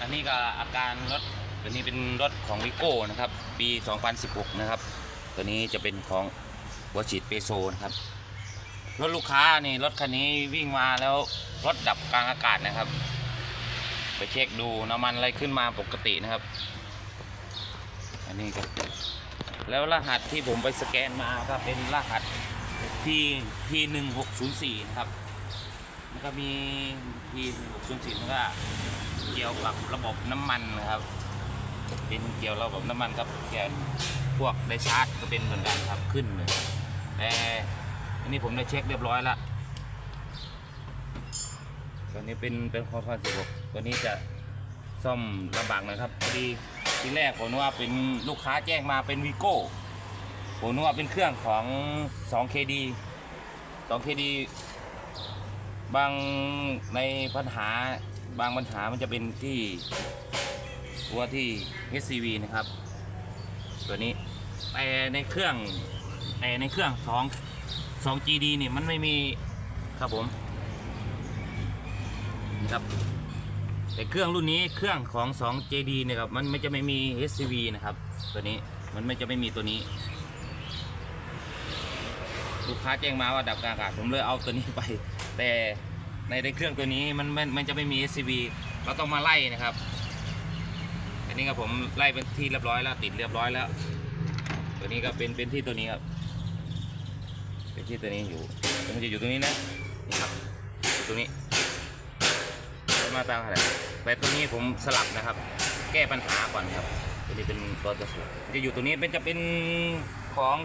อันนี้ก็อาการรถตัวนี้เป็นรถของวิโก้นะครับ ปี 2016 นะครับ ตัวนี้จะเป็นของหัวฉีดเปโซนะครับ รถลูกค้านี่รถคันนี้วิ่งมาแล้วรถดับกลางอากาศนะครับ ไปเช็คดูน้ำมันอะไรขึ้นมาปกตินะครับ อันนี้ก็แล้วรหัสที่ผมไปสแกนมาก็เป็นรหัส P P หนึ่งหกศูนย์สี่นะครับมันก็มี P หนึ่งหกศูนย์สี่มันก็ เกี่ยวกับระบบน้ำมันนะครับ เป็นเกี่ยวระบบน้ำมันกับแกนพวกได้ชาร์จก็เป็นเหมือนกันครับขึ้นเลยแต่อันนี้ผมได้เช็คเรียบร้อยแล้วตัวนี้เป็นเป็นคอพันสิบหกตัวนี้จะซ่อมลำบากหน่อยครับพอดีทีแรกผมนึกว่าเป็นลูกค้าแจ้งมาเป็นวีโก้ผมนึกว่าเป็นเครื่องของ 2KD 2KD บางในปัญหา บางปัญหามันจะเป็นที่ตัวที่ HCV นะครับ ตัวนี้แต่ในเครื่องแต่ในเครื่อง2 2GD เนี่ยมันไม่มีครับผมนี่ครับแต่เครื่องรุ่นนี้เครื่องของ 2JD เนี่ยครับมันไม่จะไม่มี HCV นะครับ ตัวนี้มันไม่จะไม่มีตัวนี้ ลูกค้าแจ้งมาว่าดับกลางอากาศผมเลยเอาตัวนี้ไป แต่ ในในเครื่องตัวนี้มันมันมันจะไม่มี SCV เราต้องมาไล่นะครับ อันนี้ก็ผมไล่เป็นที่เรียบร้อยแล้วติดเรียบร้อยแล้ว ตัวนี้ก็เป็นเป็นที่ตัวนี้ครับ เป็นที่ตัวนี้อยู่มันจะอยู่ตรงนี้นะนี่ครับอยู่ตรงนี้มาตามอะไรแต่ตัวนี้ผมสลับนะครับ แก้ปัญหาก่อนครับตัวนี้เป็นตัวตัวสูงจะอยู่ตรงนี้เป็นจะเป็นของ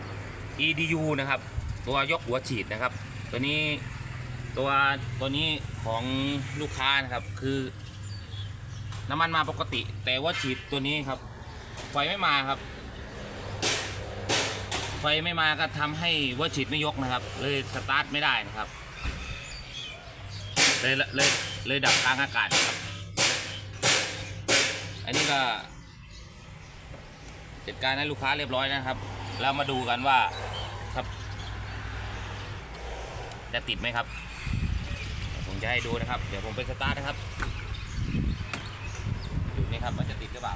EDU นะครับ ตัวยกหัวฉีดนะครับ ตัวนี้ ตัวตัวนี้ของลูกค้านะครับคือ น้ำมันมาปกติ แต่ว่าฉีดตัวนี้ครับ ไฟไม่มาครับ ไฟไม่มาก็ทำให้ว่าฉีดไม่ยกนะครับ เลยสตาร์ทไม่ได้นะครับ เลยเลยเลยดับกลางอากาศครับ อันนี้ก็จัดการให้ลูกค้าเรียบร้อยนะครับ แล้วมาดูกันว่าครับ จะติดไหมครับผมจะให้ดูนะครับ เดี๋ยวผมไปสตาร์ทนะครับดูนี่ครับมันจะติดหรือเปล่า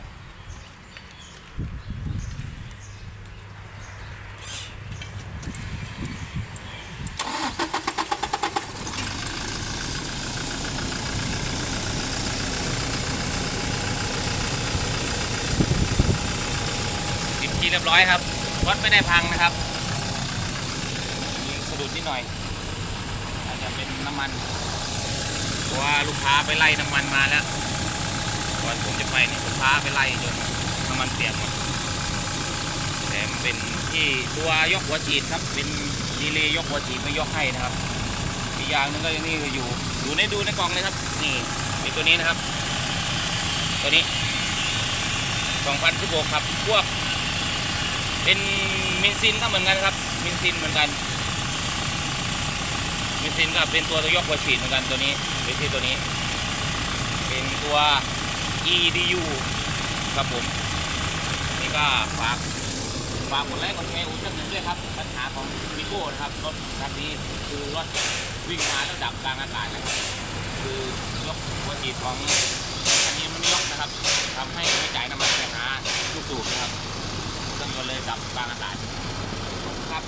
ติดทีเรียบร้อยครับรถไม่ได้พังนะครับมีสะดุดนิดหน่อย จะเป็นน้ำมันเพราะว่าลูกค้าไปไล่น้ำมันมาแล้วก่อนผมจะไปเนี่ยลูกค้าไปไล่จนน้ำมันเปียกหมดแต่มันเป็นที่ตัวยกหัวฉีดครับ เป็นดีเลยยกหัวฉีดไม่ยกให้นะครับอีกอย่างหนึงก็ยังนี่อยู่อยู่ในดูในกล่องเลยครับ นี่มีตัวนี้นะครับ ตัวนี้2016ครับพวก เป็นมินซินก็เหมือนกันครับมินซินเหมือนกัน มินซินก็เป็นตัวตัวยกหัวฉีดเหมือนกันตัวนี้เป็นที่ตัวนี้ เป็นตัว EDU ครับผม นี่ก็ฝากฝากกดไลค์กดแชร์อุ้ยหนึ่งด้วยครับ ปัญหาของวิโก้นะครับรถคันนี้คือรถวิ่งมาแล้วดับกลางอากาศนะครับ คือยกหัวฉีดของคันนี้มันยกนะครับทำให้ไม่จ่ายน้ำมันไปหาลูกสูบนะครับเครื่องยนต์เลยดับกลางอากาศครับ